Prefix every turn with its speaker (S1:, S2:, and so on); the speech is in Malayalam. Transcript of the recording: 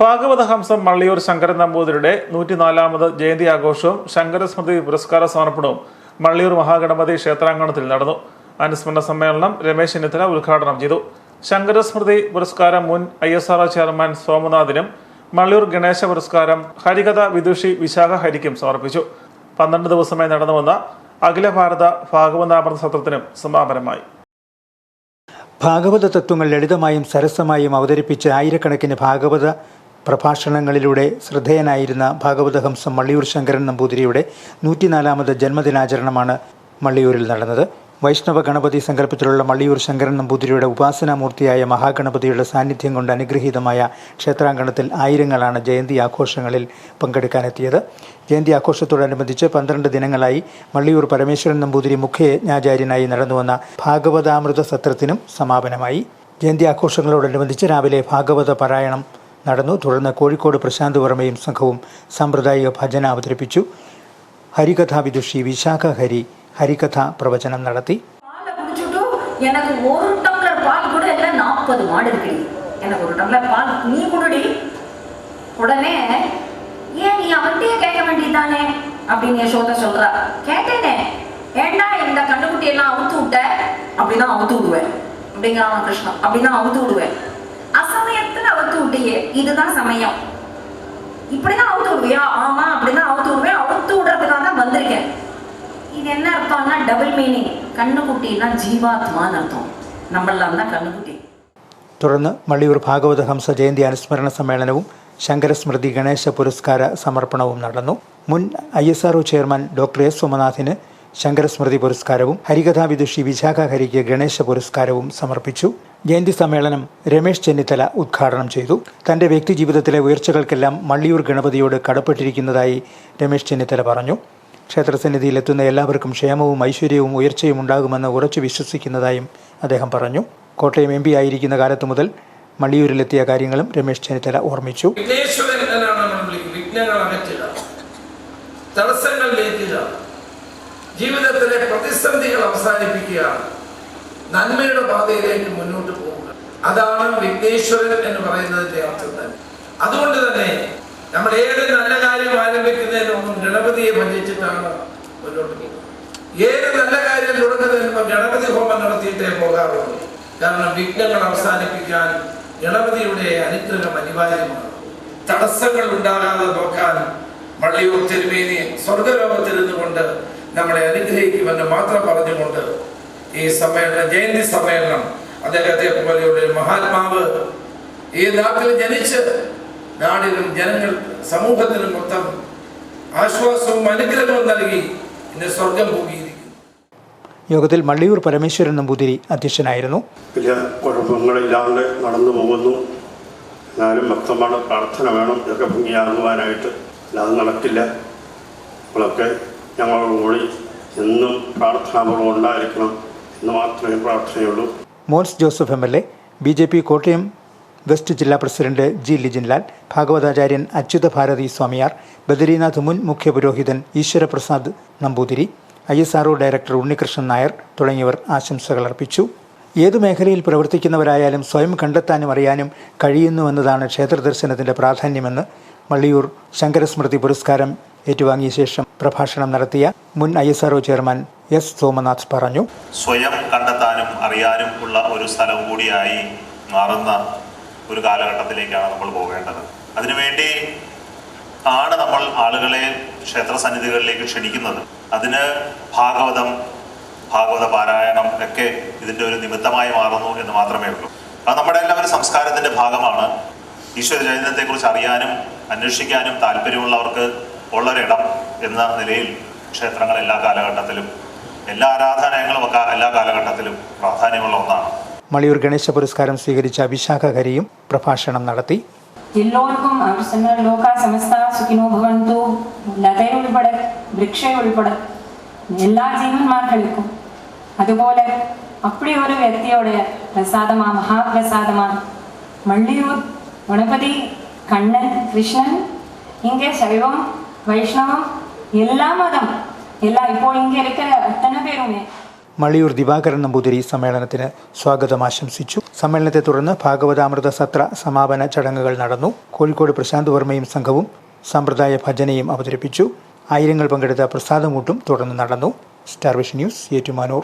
S1: ഭാഗവതഹംസം മള്ളിയൂർ ശങ്കരൻ നമ്പൂതിരിയുടെ നൂറ്റിനാലാമത് ജയന്തി ആഘോഷവും ശങ്കരസ്മൃതി പുരസ്കാര സമർപ്പണവും മള്ളിയൂർ മഹാഗണപതി ക്ഷേത്രാങ്കണത്തിൽ നടന്നു. അനുസ്മരണ സമ്മേളനം രമേശ് ചെന്നിത്തല ഉദ്ഘാടനം ചെയ്തു. ശങ്കരസ്മൃതി പുരസ്കാരം മുൻ ഐ എസ് ആർ ചെയർമാൻ സോമനാഥിനും മള്ളിയൂർ ഗണേശ പുരസ്കാരം ഹരികഥ വിദുഷി വിശാഖ ഹരിക്കും സമർപ്പിച്ചു. പന്ത്രണ്ട് ദിവസമായി നടന്നുവന്ന അഖില ഭാരത ഭാഗവതാമൃത സത്രത്തിനും സമാപനമായി.
S2: ഭാഗവത തത്വങ്ങൾ ലളിതമായും സരസമായും അവതരിപ്പിച്ച ആയിരക്കണക്കിന് ഭാഗവത പ്രഭാഷണങ്ങളിലൂടെ ശ്രദ്ധേയനായിരുന്ന ഭാഗവതഹംസം മള്ളിയൂർ ശങ്കരൻ നമ്പൂതിരിയുടെ നൂറ്റിനാലാമത് ജന്മദിനാചരണമാണ് മള്ളിയൂരിൽ നടന്നത്. വൈഷ്ണവ ഗണപതി സങ്കല്പത്തിലുള്ള മള്ളിയൂർ ശങ്കരൻ നമ്പൂതിരിയുടെ ഉപാസനാമൂർത്തിയായ മഹാഗണപതിയുടെ സാന്നിധ്യം കൊണ്ട് അനുഗ്രഹീതമായ ക്ഷേത്രാങ്കണത്തിൽ ആയിരങ്ങളാണ് ജയന്തി ആഘോഷങ്ങളിൽ പങ്കെടുക്കാനെത്തിയത്. ജയന്തി ആഘോഷത്തോടനുബന്ധിച്ച് പന്ത്രണ്ട് ദിനങ്ങളായി മള്ളിയൂർ പരമേശ്വരൻ നമ്പൂതിരി മുഖ്യജ്ഞാചാര്യനായി നടന്നുവന്ന ഭാഗവതാമൃത സത്രത്തിനും സമാപനമായി. ജയന്തി ആഘോഷങ്ങളോടനുബന്ധിച്ച് രാവിലെ ഭാഗവത പാരായണം നടന്നു തുടർന്ന് കോഴിക്കോട് പ്രശാന്ത് വർമ്മയും സംഘവും സാമ്പ്രദായിക ഭജന അവതരിപ്പിച്ചു ഹരികഥാ വിദുഷി വിശാഖ ഹരി ഹരികഥ പ്രവചനം നടത്തി
S3: பாலை குடிச்சுட்டு எனக்கு ஒரு டம்ளர் பால் கூட இல்லை நாற்பது மாடு இருக்குடி எனக்கு ஒரு டம்ளர் பால் நீ குடுடி உடனே ஏன் நீ அவன்கிட்டயே கேட்க வேண்டியதானே அப்படின்னு யசோதா சொல்றா கேட்டேனே ஏண்டா இந்த கண்ணுக்குட்டி எல்லாம் அவுத்து விட்ட அப்படின்னா அவுத்து விடுவேன் அப்படிங்கிறான் கிருஷ்ணன் அப்படின்னா அவுத்து விடுவேன் அசமயத்துல அவுத்து விட்டியே இதுதான் சமயம் இப்படிதான் அவுத்து விடுவியா ஆமா அப்படிதான் அவுத்து விடுவேன் அவுத்து விடுறதுக்காக தான் வந்திருக்கேன் இது என்ன அர்த்தம்னா டபுள் மீனிங் கண்ணுக்குட்டினா ஜீவாத்மான்னு அர்த்தம் நம்மளாம் தான் கண்ணுக்குட்டி
S2: തുടർന്ന് മള്ളിയൂർ ഭാഗവത ഹംസ ജയന്തി അനുസ്മരണ സമ്മേളനവും ശങ്കരസ്മൃതി ഗണേശ പുരസ്കാര സമർപ്പണവും നടന്നു മുൻ I S R O chairman doctor S സോമനാഥിന് Shankarasmriti പുരസ്കാരവും ഹരികഥാ വിദുഷി വിശാഖ ഹരിക്ക് ഗണേശ പുരസ്കാരവും സമർപ്പിച്ചു. ജയന്തി സമ്മേളനം രമേശ് ചെന്നിത്തല ഉദ്ഘാടനം ചെയ്തു. തന്റെ വ്യക്തി ജീവിതത്തിലെ ഉയർച്ചകൾക്കെല്ലാം മള്ളിയൂർ ഗണപതിയോട് കടപ്പെട്ടിരിക്കുന്നതായി രമേശ് ചെന്നിത്തല പറഞ്ഞു. ക്ഷേത്രസന്നിധിയിലെത്തുന്ന എല്ലാവർക്കും ക്ഷേമവും ഐശ്വര്യവും ഉയർച്ചയും ഉണ്ടാകുമെന്ന് ഉറച്ചു വിശ്വസിക്കുന്നതായും അദ്ദേഹം പറഞ്ഞു. കോട്ടയം എം ആയിരിക്കുന്ന കാലത്ത് മുതൽ മള്ളിയൂരിലെത്തിയ കാര്യങ്ങളും രമേശ് ചെന്നിത്തല ഓർമ്മിച്ചു.
S4: തടസ്സങ്ങൾ ജീവിതത്തിലെ പ്രതിസന്ധികൾ അവസാനിപ്പിക്കുക. നന്മയുടെ പാതയിലേക്ക് മുന്നോട്ട് പോവുക അതാണ് വിഘ്നേശ്വരൻ എന്ന് പറയുന്നതിന്റെ അർത്ഥം തന്നെ. അതുകൊണ്ട് തന്നെ നമ്മൾ ഏത് നല്ല കാര്യം ആരംഭിക്കുന്നതിന് മുമ്പ് ഗണപതിയെ ഭജിച്ചിട്ടാണ് മുന്നോട്ട് പോകുന്നത് ഏത് നല്ല കാര്യം തുടങ്ങുന്നതിന് മുമ്പ് ഗണപതി ഹോമം നടത്തിയിട്ടേ പോകാറുള്ളൂ. കാരണം വിഘ്നങ്ങൾ അവസാനിപ്പിക്കാൻ ഗണപതിയുടെ അനുഗ്രഹം അനിവാര്യമാണ്. തടസ്സങ്ങൾ ഉണ്ടാകാതെ നോക്കാൻ വള്ളിയൂർ തിരുമേനി സ്വർഗലോകത്തിരുന്നു നിന്നുകൊണ്ട് നമ്മളെ അനുഗ്രഹിക്കുമെന്ന് മാത്രം പറഞ്ഞുകൊണ്ട് ഈ സമ്മേളനം ജയന്തി സമ്മേളനം അദ്ദേഹത്തെ പോലെയുള്ള ഒരു മഹാത്മാവ് ഈ നാട്ടിൽ ജനിച്ച് നാടിനും ജനങ്ങൾ സമൂഹത്തിനും മൊത്തം ആശ്വാസവും അനുഗ്രഹവും നൽകി ഇന്ന് സ്വർഗം പോകിയിരിക്കും
S2: യോഗത്തിൽ മള്ളിയൂർ പരമേശ്വരൻ നമ്പൂതിരി അധ്യക്ഷനായിരുന്നു.
S5: വലിയ കുഴപ്പങ്ങളില്ലാണ്ട് നടന്നു പോകുന്നു. എന്നാലും വ്യക്തമാണ് പ്രാർത്ഥന വേണം ഇതൊക്കെ ഭംഗിയാകുവാനായിട്ട് അല്ലാതെ നടക്കില്ല. നമ്മളൊക്കെ ഞങ്ങളോട് കൂടി എന്നും പ്രാർത്ഥനാപൂർവം ഉണ്ടായിരിക്കണം എന്ന് മാത്രമേ പ്രാർത്ഥനയുള്ളൂ.
S2: Mons Joseph M L A B J P Kottayam west ജില്ലാ പ്രസിഡന്റ് ജി ലിജിൻലാൽ ഭാഗവതാചാര്യൻ അച്യുത ഭാരതി സ്വാമിയാർ ബദരീനാഥ് മുൻ മുഖ്യപുരോഹിതൻ Eswaraprasad Namboothiri I S R O director Unnikrishnan Nair തുടങ്ങിയവർ ആശംസകൾ അർപ്പിച്ചു. ഏതു മേഖലയിൽ പ്രവർത്തിക്കുന്നവരായാലും സ്വയം കണ്ടെത്താനും അറിയാനും കഴിയുന്നുവെന്നതാണ് ക്ഷേത്രദർശനത്തിന്റെ പ്രാധാന്യമെന്ന് മള്ളിയൂർ ശങ്കരസ്മൃതി പുരസ്കാരം ഏറ്റുവാങ്ങിയ ശേഷം പ്രഭാഷണം നടത്തിയ മുൻ I S R O chairman S Somanath പറഞ്ഞു.
S6: സ്വയം കണ്ടെത്താനും അറിയാനും ഉള്ള ഒരു സ്ഥലം കൂടിയായി മാറുന്ന ഒരു കാലഘട്ടത്തിലേക്കാണ് നമ്മൾ പോകേണ്ടത്. അതിനുവേണ്ടി ആണ് നമ്മൾ ആളുകളെ ക്ഷേത്ര സന്നിധികളിലേക്ക് ക്ഷണിക്കുന്നത്. അതിന് ഭാഗവതം ഭാഗവത പാരായണം ഒക്കെ ഇതിന്റെ ഒരു നിമിത്തമായി മാറുന്നു എന്ന് മാത്രമേ ഉള്ളൂ. അത് നമ്മുടെ എല്ലാവരും സംസ്കാരത്തിന്റെ ഭാഗമാണ്. ഈശ്വര ചൈതന്യത്തെക്കുറിച്ച് അറിയാനും അന്വേഷിക്കാനും താല്പര്യമുള്ളവർക്ക് ഉള്ളൊരിടം എന്ന നിലയിൽ ക്ഷേത്രങ്ങൾ എല്ലാ കാലഘട്ടത്തിലും എല്ലാ ആരാധനാലയങ്ങളും ഒക്കെ എല്ലാ കാലഘട്ടത്തിലും പ്രാധാന്യമുള്ള ഒന്നാണ്
S2: മളിയൂർ ഗണേശ പുരസ്കാരം സ്വീകരിച്ച വിശാഖ ഹരിയും പ്രഭാഷണം നടത്തി
S7: എല്ലാവർക്കും ആവശ്യങ്ങൾ ലോക സമസ്ത സുഖിനോ ഭവന്തു ലത ഉൾപ്പെടെ വൃക്ഷ ഉൾപ്പെടെ എല്ലാ ജീവന്മാർക്കും അതുപോലെ அப்படி ஒரு വ്യക്തിയോടെ പ്രസാദമാ മഹാപ്രസാദമാ മള്ളിയൂർ ഗണപതി കണ്ണൻ കൃഷ്ണൻ இங்கே சைவம் வைஷ்ணவம் எல்லா மதம் எல்லா இப்போ இங்கே இருக்கிற அத்தனை பேருமே
S2: മള്ളിയൂർ ദിവാകരൻ നമ്പൂതിരി സമ്മേളനത്തിന് സ്വാഗതം ആശംസിച്ചു സമ്മേളനത്തെ തുടർന്ന് ഭാഗവതാമൃത സത്ര സമാപന ചടങ്ങുകൾ നടന്നു കോഴിക്കോട് പ്രശാന്ത് വർമ്മയും സംഘവും സമ്പ്രദായ ഭജനയും അവതരിപ്പിച്ചു ആയിരങ്ങൾ പങ്കെടുത്ത പ്രസാദമൂട്ടും തുടർന്ന് നടന്നു സ്റ്റാർ വിഷൻ ന്യൂസ് ഏറ്റുമാനൂർ